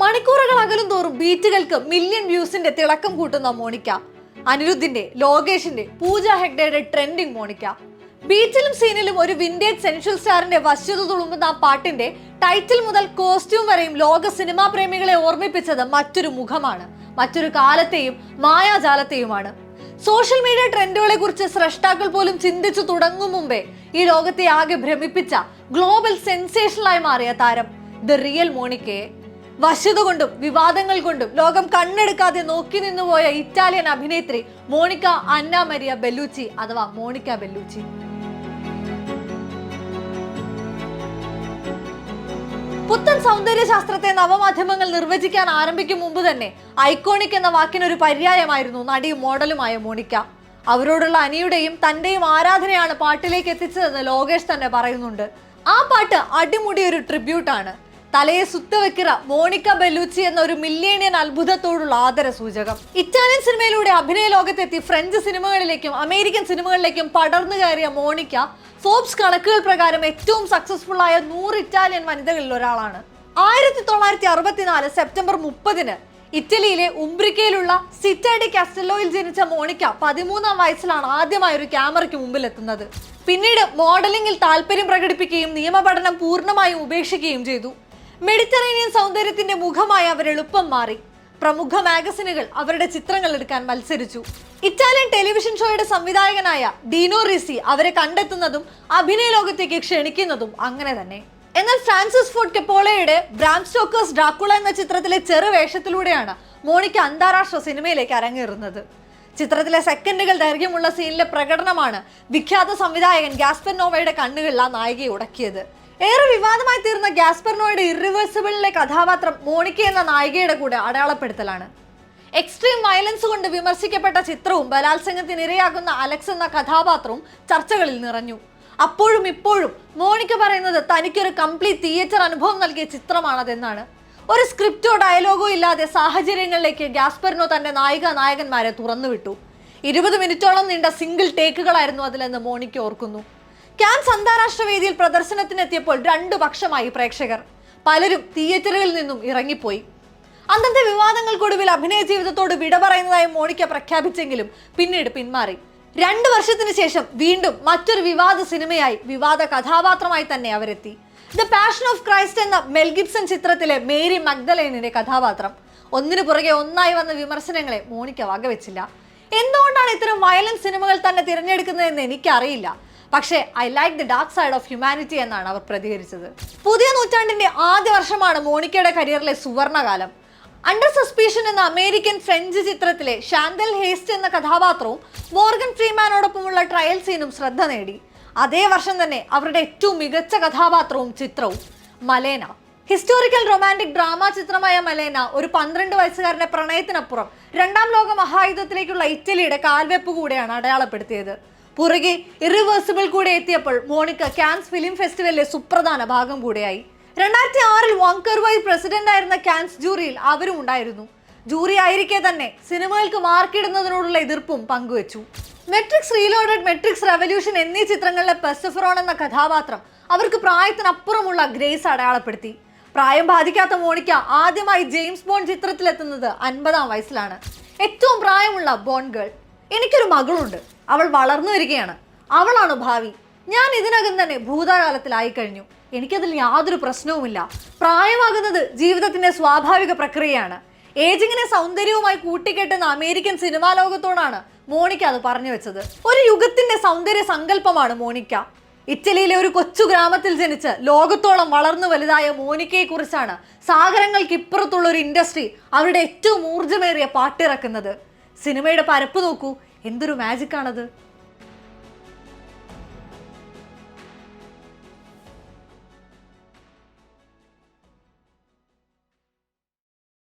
മണിക്കൂറുകൾ അകലും തോറും ബീറ്റുകൾക്ക് മില്യൺ വ്യൂസിന്റെ തിളക്കം കൂട്ടുന്ന മോണിക്ക. അനിരുദ്ധിന്റെ ലോകേഷിന്റെ പൂജ ഹെഗ്ഡയുടെ ട്രെൻഡിങ് മോണിക്ക. ബീച്ചിലും സീനിലും ഒരു വിന്റേജ് സെൻഷ്യൽ സ്റ്റാറിന്റെ വശ്യത തുളുമ്പുന്ന ആ പാട്ടിന്റെ ടൈറ്റിൽ മുതൽ കോസ്റ്റ്യൂം വരെയും ലോക സിനിമാ പ്രേമികളെ ഓർമ്മിപ്പിച്ചത് മറ്റൊരു മുഖമാണ്. മറ്റൊരു കാലത്തെയും മായാജാലത്തെയുമാണ്. സോഷ്യൽ മീഡിയ ട്രെൻഡുകളെ കുറിച്ച് സ്രഷ്ടാക്കൾ പോലും ചിന്തിച്ചു തുടങ്ങും മുമ്പേ ഈ ലോകത്തെ ആകെ ഭ്രമിപ്പിച്ച ഗ്ലോബൽ സെൻസേഷനായി മാറിയ താരം ദ റിയൽ മോണിക്കയെ. വശ്യത കൊണ്ടും വിവാദങ്ങൾ കൊണ്ടും ലോകം കണ്ണെടുക്കാതെ നോക്കി നിന്നുപോയ ഇറ്റാലിയൻ അഭിനേത്രി മോണിക്ക അന്ന മരിയ ബെല്ലൂച്ചി അഥവാ മോണിക്ക ബെല്ലൂച്ചി. പുത്തൻ സൗന്ദര്യ ശാസ്ത്രത്തെ നവമാധ്യമങ്ങൾ നിർവചിക്കാൻ ആരംഭിക്കും മുമ്പ് തന്നെ ഐക്കോണിക് എന്ന വാക്കിനൊരു പര്യായമായിരുന്നു നടിയും മോഡലുമായ മോണിക്ക. അവരോടുള്ള അനിയുടെയും തന്റെയും ആരാധനയാണ് പാട്ടിലേക്ക് എത്തിച്ചതെന്ന് ലോകേഷ് തന്നെ പറയുന്നുണ്ട്. ആ പാട്ട് അടിമുടി ഒരു ട്രിബ്യൂട്ടാണ് തലയെ സുത്തവെക്കിറ മോണിക്ക ബെല്ലൂച്ചി എന്ന ഒരു മില്ലേണിയൻ അത്ഭുതത്തോടുള്ള ആദര സൂചകം ഇറ്റാലിയൻ സിനിമയിലൂടെ അഭിനയ ലോകത്തെത്തി ഫ്രഞ്ച് സിനിമകളിലേക്കും അമേരിക്കൻ സിനിമകളിലേക്കും പടർന്നു കയറിയ മോണിക്ക ഫോബ്സ് കണക്കുകൾ പ്രകാരം ഏറ്റവും സക്സസ്ഫുൾ ആയ നൂറ് ഇറ്റാലിയൻ വനിതകളിൽ ഒരാളാണ്. ആയിരത്തി തൊള്ളായിരത്തി അറുപത്തിനാല് സെപ്റ്റംബർ മുപ്പതിന് ഇറ്റലിയിലെ ഉംബ്രിക്കയിലുള്ള സിറ്റാഡി കാസ്റ്റലോയിൽ ജനിച്ച മോണിക്ക പതിമൂന്നാം വയസ്സിലാണ് ആദ്യമായി ഒരു ക്യാമറയ്ക്ക് മുമ്പിൽ എത്തുന്നത് പിന്നീട് മോഡലിംഗിൽ താല്പര്യം പ്രകടിപ്പിക്കുകയും നിയമപഠനം പൂർണമായും ഉപേക്ഷിക്കുകയും ചെയ്തു. മെഡിറ്ററേനിയൻ സൗന്ദര്യത്തിന്റെ മുഖമായി അവർ എളുപ്പം മാറി. പ്രമുഖ മാഗസിനുകൾ അവരുടെ ചിത്രങ്ങൾ എടുക്കാൻ മത്സരിച്ചു. ഇറ്റാലിയൻ ടെലിവിഷൻ ഷോയുടെ സംവിധായകനായ ഡീനോ റിസി അവരെ കണ്ടെത്തുന്നതും അഭിനയ ലോകത്തേക്ക് ക്ഷണിക്കുന്നതും അങ്ങനെ തന്നെ. എന്നാൽ ഫ്രാൻസിസ് ഫോർഡ് കെപ്പോളയുടെ ബ്രാം സ്റ്റോക്കേഴ്സ് ഡ്രാക്കുള എന്ന ചിത്രത്തിലെ ചെറുവേഷത്തിലൂടെയാണ് മോണിക്ക അന്താരാഷ്ട്ര സിനിമയിലേക്ക് അരങ്ങേറുന്നത്. ചിത്രത്തിലെ സെക്കൻഡുകൾ ദൈർഘ്യമുള്ള സീനിലെ പ്രകടനമാണ് വിഖ്യാത സംവിധായകൻ ഗ്യാസ്പെൻ നോവയുടെ കണ്ണുകളിൽ ആ നായികയെ ഉടക്കിയത്. ഏറെ വിവാദമായി തീർന്ന ഗ്യാസ്പെർനോയുടെ നോയുടെ ഇറിവേഴ്സിബിളിലെ കഥാപാത്രം മോണിക്ക എന്ന നായികയുടെ കൂടെ അടയാളപ്പെടുത്തലാണ്. എക്സ്ട്രീം വയലൻസ് കൊണ്ട് വിമർശിക്കപ്പെട്ട ചിത്രവും ബലാത്സംഗത്തിന് ഇരയാകുന്ന അലക്സ് എന്ന കഥാപാത്രവും ചർച്ചകളിൽ നിറഞ്ഞു. അപ്പോഴും ഇപ്പോഴും മോണിക്ക പറയുന്നത് തനിക്കൊരു കംപ്ലീറ്റ് തിയേറ്റർ അനുഭവം നൽകിയ ചിത്രമാണതെന്നാണ്. ഒരു സ്ക്രിപ്റ്റോ ഡയലോഗോ ഇല്ലാതെ സാഹചര്യങ്ങളിലേക്ക് ഗ്യാസ്പെറിനോ തന്റെ നായിക നായകന്മാരെ തുറന്നുവിട്ടു. ഇരുപത് മിനിറ്റോളം നീണ്ട സിംഗിൾ ടേക്കുകളായിരുന്നു അതിലെന്ന് മോണിക്ക ഓർക്കുന്നു. ക്യാൻസ് അന്താരാഷ്ട്ര വേദിയിൽ പ്രദർശനത്തിനെത്തിയപ്പോൾ രണ്ടു പക്ഷമായി പ്രേക്ഷകർ. പലരും തിയേറ്ററുകളിൽ നിന്നും ഇറങ്ങിപ്പോയി. അന്നത്തെ വിവാദങ്ങൾക്കൊടുവിൽ അഭിനയ ജീവിതത്തോട് വിട പറയുന്നതായി മോണിക്ക പ്രഖ്യാപിച്ചെങ്കിലും പിന്നീട് പിന്മാറി. രണ്ടു വർഷത്തിന് ശേഷം വീണ്ടും മറ്റൊരു വിവാദ സിനിമയായി വിവാദ കഥാപാത്രമായി തന്നെ അവരെത്തി. ദ പാഷൻ ഓഫ് ക്രൈസ്റ്റ് എന്ന മെൽഗിപ്സൺ ചിത്രത്തിലെ മേരി മഗ്ദലേനിന്റെ കഥാപാത്രം. ഒന്നിനു പുറകെ ഒന്നായി വന്ന വിമർശനങ്ങളെ മോണിക്ക വകവെച്ചില്ല. എന്തുകൊണ്ടാണ് ഇത്തരം വയലൻസ് സിനിമകൾ തന്നെ തിരഞ്ഞെടുക്കുന്നതെന്ന് എനിക്കറിയില്ല. പക്ഷേ I like the dark side of humanity എന്നാണ് അവർ പ്രതികരിച്ചത്. പുതിയ നൂറ്റാണ്ടിന്റെ ആദ്യ വർഷമാണ് മോണിക്കയുടെ കരിയറിലെ സുവർണകാലം. അണ്ടർ സസ്പീഷൻ എന്ന അമേരിക്കൻ ഫ്രഞ്ച് ചിത്രത്തിലെ ഷാന്തൽ ഹേസ്റ്റ് എന്ന കഥാപാത്രവും മോർഗൻ ഫ്രീമാനോടൊപ്പമുള്ള ട്രയൽ സീനും ശ്രദ്ധ നേടി. അതേ വർഷം തന്നെ അവരുടെ ഏറ്റവും മികച്ച കഥാപാത്രവും ചിത്രവും മലേന. ഹിസ്റ്റോറിക്കൽ റൊമാന്റിക് ഡ്രാമ ചിത്രമായ മലേന ഒരു പന്ത്രണ്ട് വയസ്സുകാരന്റെ പ്രണയത്തിനപ്പുറം രണ്ടാം ലോക മഹായുദ്ധത്തിലേക്കുള്ള ഇറ്റലിയുടെ കാൽവെപ്പ് കൂടെയാണ് അടയാളപ്പെടുത്തിയത്. പുറകെ ഇറിവേഴ്സിബിൾ കൂടെ എത്തിയപ്പോൾ മോണിക്ക കാൻസ് ഫിലിം ഫെസ്റ്റിവലിലെ സുപ്രധാന ഭാഗം കൂടെയായി. രണ്ടായിരത്തി ആറിൽ വാങ്കർ വൈ പ്രസിഡന്റ് ആയിരുന്ന കാൻസ് ജൂറിയിൽ അവരും ഉണ്ടായിരുന്നു. ജൂറി ആയിരിക്കെ തന്നെ സിനിമകൾക്ക് മാർക്കിടുന്നതിനോടുള്ള എതിർപ്പും പങ്കുവച്ചു. മെട്രിക്സ് റീലോഡഡ് മെട്രിക്സ് റെവല്യൂഷൻ എന്നീ ചിത്രങ്ങളിലെ പെസഫറോൺ എന്ന കഥാപാത്രം അവർക്ക് പ്രായത്തിനപ്പുറമുള്ള ഗ്രേസ് അടയാളപ്പെടുത്തി. പ്രായം ബാധിക്കാത്ത മോണിക്ക ആദ്യമായി ജെയിംസ് ബോണ്ട് ചിത്രത്തിലെത്തുന്നത് അൻപതാം വയസ്സിലാണ്. ഏറ്റവും പ്രായമുള്ള ബോൺ ഗേൾ. എനിക്കൊരു മകളുണ്ട്. അവൾ വളർന്നു വരികയാണ്. അവളാണ് ഭാവി. ഞാൻ ഇതിനകം തന്നെ ഭൂതകാലത്തിലായി കഴിഞ്ഞു. എനിക്കതിൽ യാതൊരു പ്രശ്നവുമില്ല. പ്രായമാകുന്നത് ജീവിതത്തിന്റെ സ്വാഭാവിക പ്രക്രിയയാണ്. ഏജിങ്ങിനെ സൗന്ദര്യവുമായി കൂട്ടിക്കെട്ടുന്ന അമേരിക്കൻ സിനിമാ ലോകത്തോടാണ് മോണിക്ക അത് പറഞ്ഞു വെച്ചത്. ഒരു യുഗത്തിന്റെ സൗന്ദര്യ സങ്കല്പമാണ് മോണിക്ക. ഇറ്റലിയിലെ ഒരു കൊച്ചു ഗ്രാമത്തിൽ ജനിച്ച് ലോകത്തോളം വളർന്നു വലുതായ മോനിക്കയെ കുറിച്ചാണ് സാഗരങ്ങൾക്ക് ഇപ്പുറത്തുള്ള ഒരു ഇൻഡസ്ട്രി അവരുടെ ഏറ്റവും ഊർജമേറിയ പാട്ടിറക്കുന്നത്. സിനിമയുടെ പരപ്പ് നോക്കൂ. എന്തൊരു മാജിക് ആണത്.